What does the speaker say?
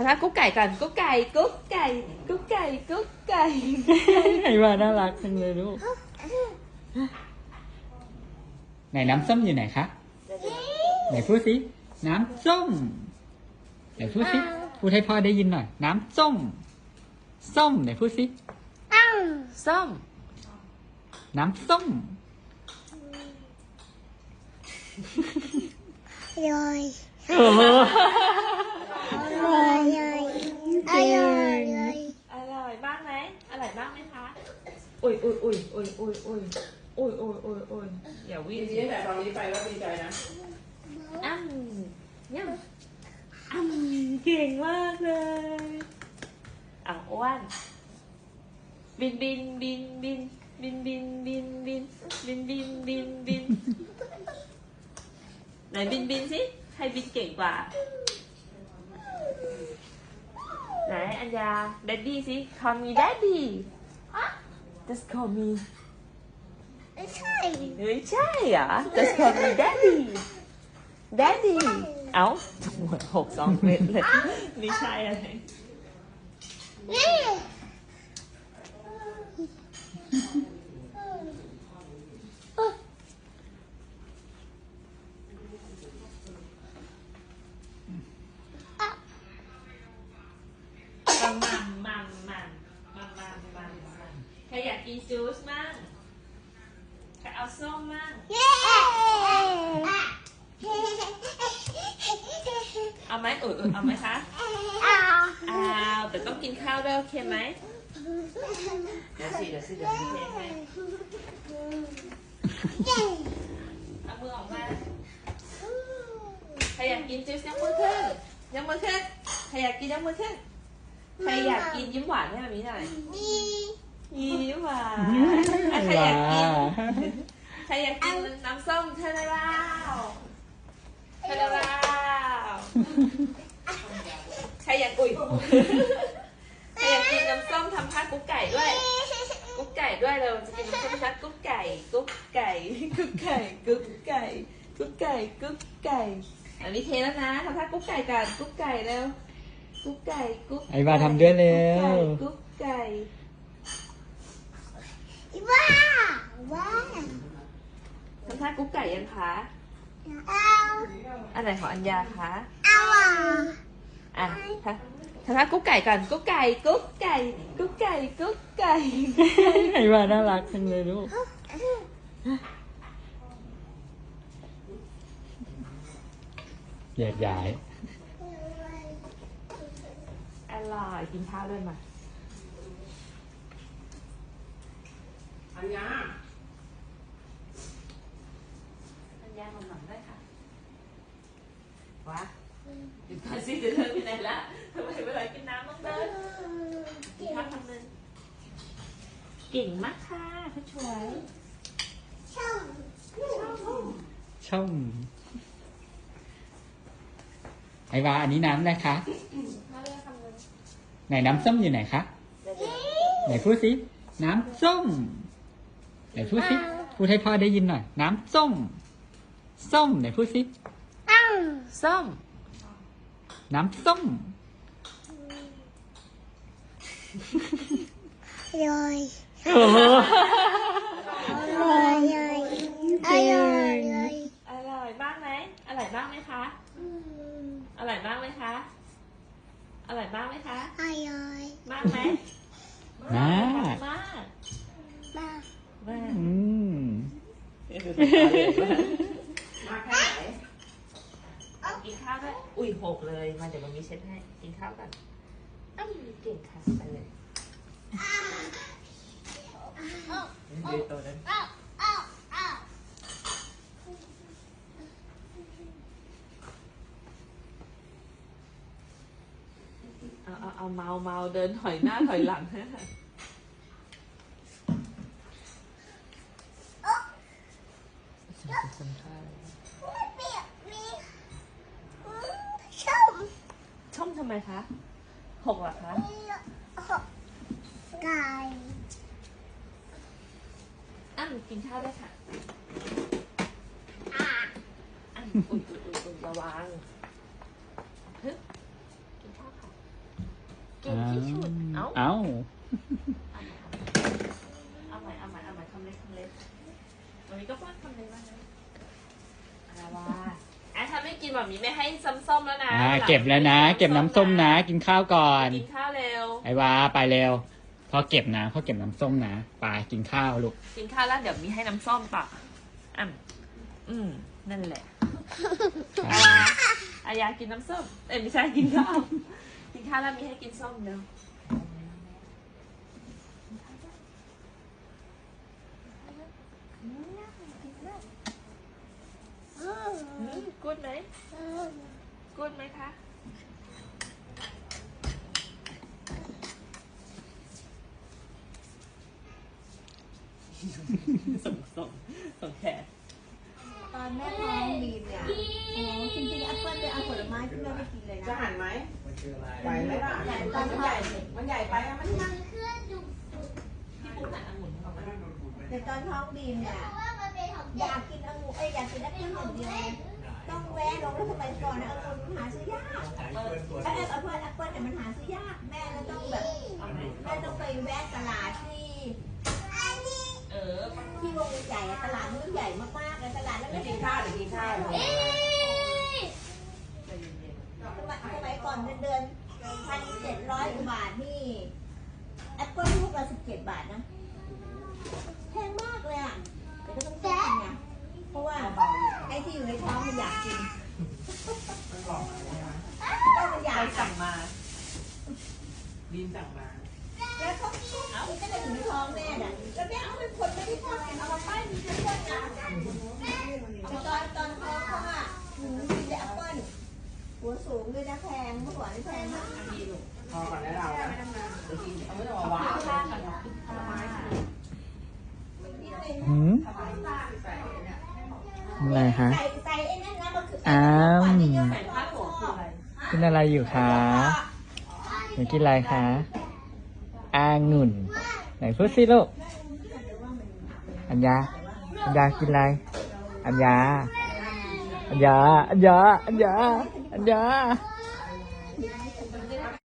ทำท่ากุ๊กไก่ก่อนกุ๊กไก่กุ๊กไก่กุ๊กไก่กุ๊กไก่ไอ้ว่าน่ารักจังเลยลูกไหนน้ำส้มอยู่ไหนคะไหนพูดสิน้ำส้มไหนพูดสิพูดให้พ่อได้ยินหน่อย น้ำส้ม ส้มไหนพูดสิส้ม น้ำส้ม rồi โอ้โห rồi rồi ai rồi rồi อร่อยมากไหมอร่อยมากไหมคะอุ้ย อุ้ยอุ้ยอุ้ยอุ้ยอุ้ยอุ้ยอุ้ยอุ้ยอุ้ยอย่าวิ่งดีใจแต่ตอนนี้ไปแล้วดีใจนะอ้ำย่ำอ้ำเก่งมากเลยอะอ้วนบินบินบินบินบินบินบินบินบินบินบินบินไหนบินบินสิใครบินเก่งกว่าไหนอัญญา d ดดดี้สิ call me daddy just call me sai Just call me. Richaya. Ah? Just call me Daddy. Daddy. Áo trong một hộp gió nguyệt lên กกินจูสมั่งใครเอาส้มมั่งเอาไหมเออเออเอาไหมคะอ้าวแต่ต้องกินข้าวด้วยโอเคไหมเดี๋ยวสิเดี๋ยวสิเดี๋ยวสิโอเคไหมเอามือออกมาใครอยากกินจูสยกมือขึ้นยกมือขึ้นใครอยากกินยกมือขึ้นใครอยากกินยิ้มหวานให้มามีหน่อย ยิ้มหวานอะใครอยากกินใครอยากกินน้ำส้มเทเลบ้าวเทเลบ้าวใครอยากอุ้ยใครอยากกินน้ำส้มทำผ้ากุ๊กไก่ด้วย กุ๊กไก่ด้วยเราจะกินน้ำส้มชักกุ๊กไก่ กุ๊กไก่ กุ๊กไก่ กุ๊กไก่ กุ๊กไก่ กุ๊กไก่อันนี้เทแล้วนะทำท่ากุ๊กไก่กันกุ๊กไก่เร็วกุ๊กไก่ กุ๊กไอ้ว่าทำด้วยเร็วกุ๊กไก่ thái củ cày anh hả? Anh này họ anh già hả? À thái thái thái củ cày cần củ cày củ cày củ cày củ cày này mà nó lạc thành người đúng không? Dạ, dạ. Dẹp mà anh lòi กินข้าวด้วยมาอันยา กินข้าวคำนึงเก่งมากค่ะผู้ช่วยช่องไอ้ว่าอันนี้น้ำอะไรคะ ไหนน้ำส้มอยู่ไหนคะ ไหนพูดสิ น้ำส้ม ไหนพูดสิ พูดให้พ่อได้ยินหน่อย น้ำส้ม ส้มไหนพูดสิ ao ส้ม น้ำส้ม rồi โอ้โห rồi rồi ai rồi rồi อร่อยมากไหมอร่อยมากไหมคะอร่อยมากไหมคะอร่อยมากไหมคะ ai rồi มากไหมมากมาก ba มากอืมมาแค่ไหนกินข้าวด้วย อุ้ยหกเลย มาเดี๋ยวมันมีเช็ดให้ กินข้าวกันอ้าวเก่งค่ะไปเลย ดีตัวนั้นเอาเอาเอาเมาเมาเดินถอยหน้าถอยหลังช่องทำไมคะ หกหรอคะ cài อ้าวกินข้าวด้วยค่ะอ้าวอุ้ยอุ้ยอุ้ยอุ้ยระวังฮึบกินข้าวค่ะกินที่ชุดเอ้าเอ้าเอาใหม่เอาใหม่เอาใหม่คำเล็กคำเล็กวันนี้ก็ป้อนคำเล็กบ้างนะอะไรวะอะถ้าไม่กินแบบนี้ไม่ให้ซ้ำส้มแล้วนะอ่าเก็บแล้วนะ เก็บน้ำส้มนะ กินข้าวก่อน กินข้าวเร็ว ไอ้วาไปเร็ว พอเก็บนะพอเก็บน้ำส้มนะไปกินข้าวลูก กินข้าวแล้วเดี๋ยวมีให้น้ำส้มต่ออะอืม นั่นแหละอายาอายากินน้ำส้ม เอ้ยไม่ใช่กินข้าว กินข้าวแล้วมีให้กินส้มเร็วกูดไหมกูดไหมคะ ส่งส่งส่งแขกตอนแม่ท้องบีบเนี่ยโอ้จริงๆแอปเปิ้ลเป็นเอาผลไม้ที่แม่ไม่กินเลยจะนะหันไหมไหวไหมล่ะใหญ่มันตอนใหท้อญ่งมันใหญ่ไปอะมันยังพี่ปุ๊กหันองุ่นเข้ามาแต่ตอนท้องบีบเนี่ยอยากกินองุ่นเอ้ยอยากกินแอปเปิ้ลอย่างเดียวเลยต้องแวะลงแล้วสมัยก่อนนะองุ่นมันหาซื้อยากแอปเปิ้ลแอปเปิ้ลแอปเปิ้ลเนี่ยมันหาซื้อยากแม่ก็ต้องแบบ เอาไหมแม่ต้องไปแวะตลาดที่เออที่วงใหญ่อะตลาดมันใหญ่มากๆเลยตลาดแล้วเดี๋ไม่ยวกิกินนข้าวเดี๋ยวกินข้าวสมัยสมัยก่อนเดือนพันเจ็ดร้อยกว่าบาทนี่แอปเปิ้ลลูกละสิบเจ็ดบาทนะแพงมากเลยอะแต่ก็ต้องซื้อกินไงเพราะว่าไอ้ที่อยู่ในท้องมันอยากกินก็มันอยาใครกสั่งมาดินสั่งมาแล้วเขาเอา ต่ตอนตอนท้องเขาอะหนูกินแต่แอปเปิ้ลหัวสูงด้วยนะแพงเมื่อก่อนนี่แพงมากพอก่อนแล้วเราอะเดี๋ยวกินเอาไม่ต้องมาวางข้าวกันข้าวหืมอะไรคะใส่ใส่ไอ้นั่นนะมันคืออ้าวใส่ผ้าหัวคืออะไรกินอะไรอยู่คะหนูกินอะไรคะอางุ่น ไหนพูดสิลูก อัญญาอัญญากินอะไรอัญ